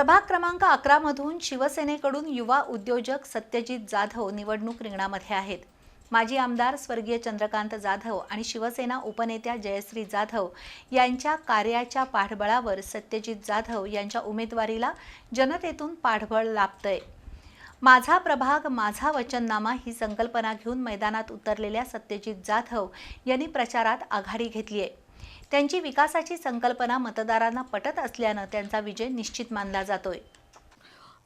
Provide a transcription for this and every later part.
प्रभाग क्रमांक अकरा मधून शिवसेनेकडून युवा उद्योजक सत्यजित जाधव निवडणूक रिंगणामध्ये आहेत. माजी आमदार स्वर्गीय चंद्रकांत जाधव आणि शिवसेना उपनेत्या जयश्री जाधव यांच्या कार्याच्या पाठबळावर सत्यजित जाधव यांच्या उमेदवारीला जनतेतून पाठबळ लाभतंय. माझा प्रभाग माझा वचननामा ही संकल्पना घेऊन मैदानात उतरलेल्या सत्यजित जाधव यांनी प्रचारात आघाडी घेतली आहे त्यांची विकासाची संकल्पना मतदारांना पटत असल्यानं त्यांचा विजय निश्चित मानला जातोय.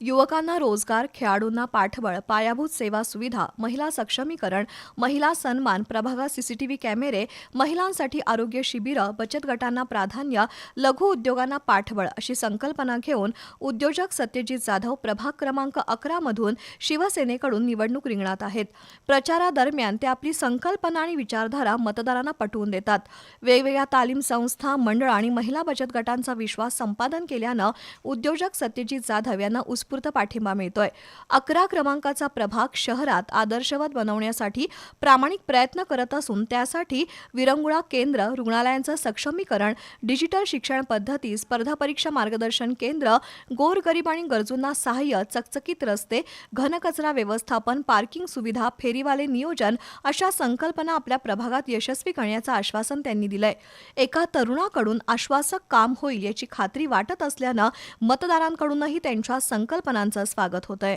युवकांना रोजगार खेळाडूंना पाठबळ पायाभूत सेवा सुविधा महिला सक्षमीकरण महिला सन्मान प्रभागात सीसीटीव्ही कॅमेरे महिलांसाठी आरोग्य शिबिरं बचत गटांना प्राधान्य लघु उद्योगांना पाठबळ अशी संकल्पना घेऊन उद्योजक सत्यजित जाधव प्रभाग क्रमांक अकरा मधून शिवसेनेकडून निवडणूक रिंगणात आहेत. प्रचारादरम्यान ते आपली संकल्पना आणि विचारधारा मतदारांना पटवून देतात. वेगवेगळ्या तालीम संस्था मंडळ आणि महिला बचत गटांचा विश्वास संपादन केल्यानं उद्योजक सत्यजित जाधव यांना उत्स्फूर्त पाठिंबा मिळतोय. अकरा क्रमांकाचा प्रभाग शहरात आदर्शवत बनवण्यासाठी प्रामाणिक प्रयत्न करत असून त्यासाठी विरंगुळा केंद्र रुग्णालयांचं सक्षमीकरण डिजिटल शिक्षण पद्धती स्पर्धा परीक्षा मार्गदर्शन केंद्र गोरगरीब आणि गरजूंना सहाय्य चकचकीत रस्ते घनकचरा व्यवस्थापन पार्किंग सुविधा फेरीवाले नियोजन अशा संकल्पना आपल्या प्रभागात यशस्वी करण्याचं आश्वासन त्यांनी दिलंय. एका तरुणाकडून आश्वासक काम होईल याची खात्री वाटत असल्यानं मतदारांकडूनही त्यांच्या संकल्पनांचं स्वागत होतंय.